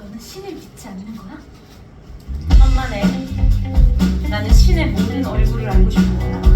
너는 신을 믿지 않는 거야? 천만에 나는 신의 모든 얼굴을 알고 싶은 거야.